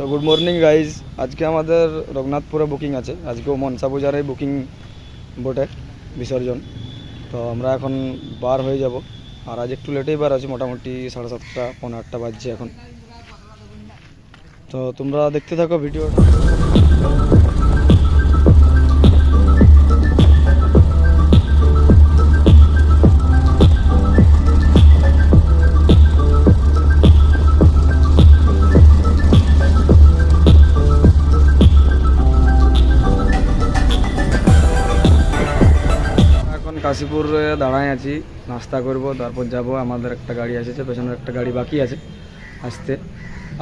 তো good morning guys আজকে আমাদের রঘুনাথপুরে বুকিং আছে। আজকেও মনসা পূজারে বুকিং বোটে বিসর্জন। তো আমরা এখন বার হয়ে যাব। আর আজ একটু লেটেই বার আছি, মোটামুটি সাড়ে সাতটা পনেরো আটটা বাজছে এখন। তো তোমরা দেখতে থাকো ভিডিওটা। এখন দাঁড়ায় আছি, নাস্তা করব, তারপর যাব, আমাদের একটা গাড়ি এসেছে, পেছনের একটা গাড়ি বাকি আছে, আসতে।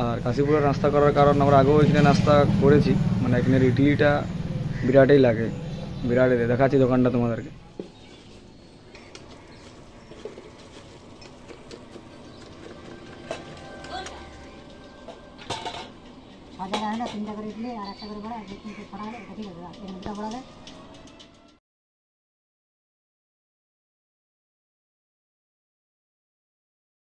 আর কাশীপুরে নাস্তা করার কারণ, আমরা আগেও এখানে নাস্তা করেছি মানে এখানের ইডলিটা বিরাটই লাগে, বিরাট দেখাচ্ছি দোকানটা তোমাদেরকে। তিনটা করে ইডলি, আর একটা করে বড়া তিনটে ছড়া হলে, এটা ঠিক আছে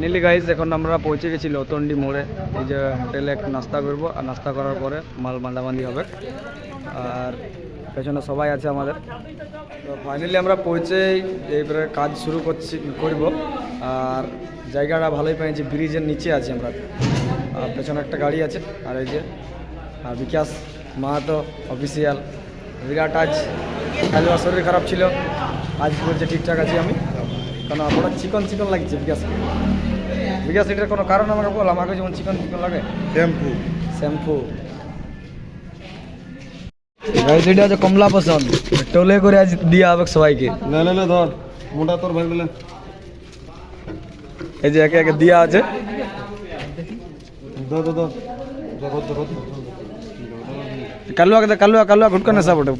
ফাইনালি গাইজ এখন আমরা পৌঁছে গেছি লতন্ডি মোড়ে। এই যে হোটেলে একটু নাস্তা করব, আর নাস্তা করার পরে মাল মান্ডাবান্দি হবে। আর পেছনে সবাই আছে আমাদের। তো ফাইনালি আমরা পৌঁছেই এইবারে কাজ শুরু করছি, করব। আর জায়গাটা ভালোই পেয়েছি, ব্রিজের নিচে আছি আমরা। আর পেছনে একটা গাড়ি আছে, আর এই যে, আর বিকাশ মাহাতো অফিসিয়াল বিরাট আজ কাল শরীর খারাপ ছিল। আজ বলছে ঠিকঠাক আছি আমি। কারণ বড় চিকন চিকন লাগছে বিকাশ? বিকাশ এটার কোনো কারণ আমাকে বল আমাকে যেমন চিকন চিকন লাগে। টেম্পু শ্যাম্পু। গাইস এটা আছে কমলা পছন্দ। টোলে করে আজ দিয়ে আবেক সবাইকে। না না না ধর। মোটা তোর ভাই বলে। এই যে একে একে দিয়া আছে। ধর ধর ধর। কালুয়া কে কালুয়া কালুয়া ঘুটকা নেশা বটে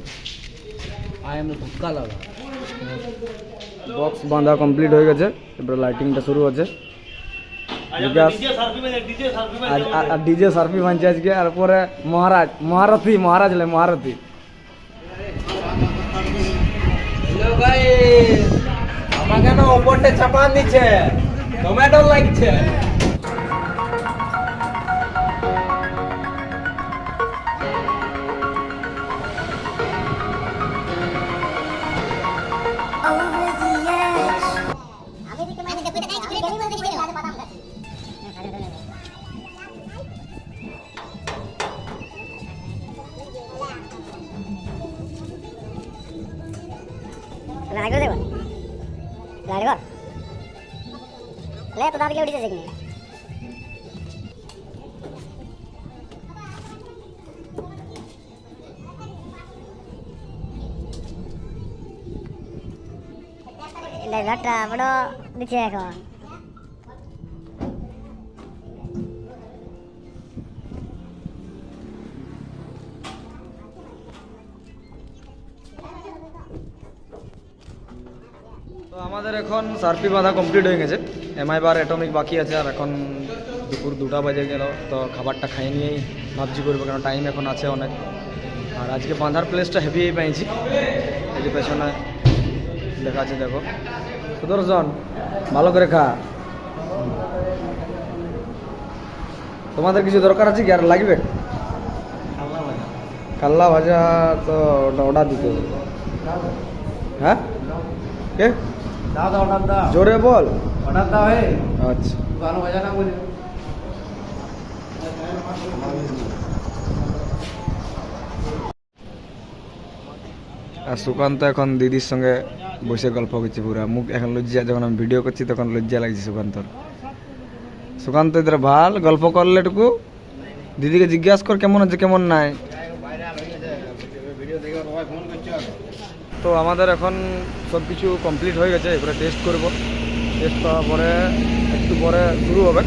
বক্স বাঁধা কমপ্লিট হয়ে গেছে। এবার লাইটিংটা শুরু হচ্ছে। বিকাশ আর ডিজে সার্ফি বানছে আজকে আর পরে মহারাজ মহারথী মহারাজ লে মহারথী। আমাকে না ওপরটা চাপান দিচ্ছে টমেটো লাগছে। আমি গাড়ি করে দেবো গাড়ি কর লে তো দাদিকে উঠেছে যেখানে ড্রাইভারটা বড় দিচ্ছে এখন আমাদের এখন সার্ফি বাঁধা কমপ্লিট হয়ে গেছে। এমআই বার অ্যাটমিক বাকি আছে আর এখন দুপুর দুটা বাজে গেল, তো খাবারটা খাইয়ে নিয়েই ভাবছি করব কারণ টাইম এখন আছে অনেক। আর আজকে বাঁধার প্লেসটা হেভি পেয়েছি। এই যে পেছনে আছে দেখো। সুদর্শন, ভালো করে খা। তোমাদের কিছু দরকার আছে কি, আর লাগবে? কাল্লা ভাজা তো অর্ডার দিতে হ্যাঁ? কে? দাও দাও অর্ডার দাও। জোরে বল। অর্ডার দাও হে আচ্ছা। ভালো মজা না বলি। আর সুকান্ত এখন দিদির সঙ্গে বসে গল্প করছে পুরা। মুখ এখন লজ্জা যখন আমি ভিডিও করছি তখন লজ্জা লাগছে সুকান্তর। সুকান্ত এদের ভালো? গল্প করলে টুকু দিদিকে জিজ্ঞাসা কর কেমন আছে কেমন নাই? তো আমাদের এখন সব কিছু কমপ্লিট হয়ে গেছে, এবারে টেস্ট করব। টেস্ট করার পরে একটু পরে শুরু হবে।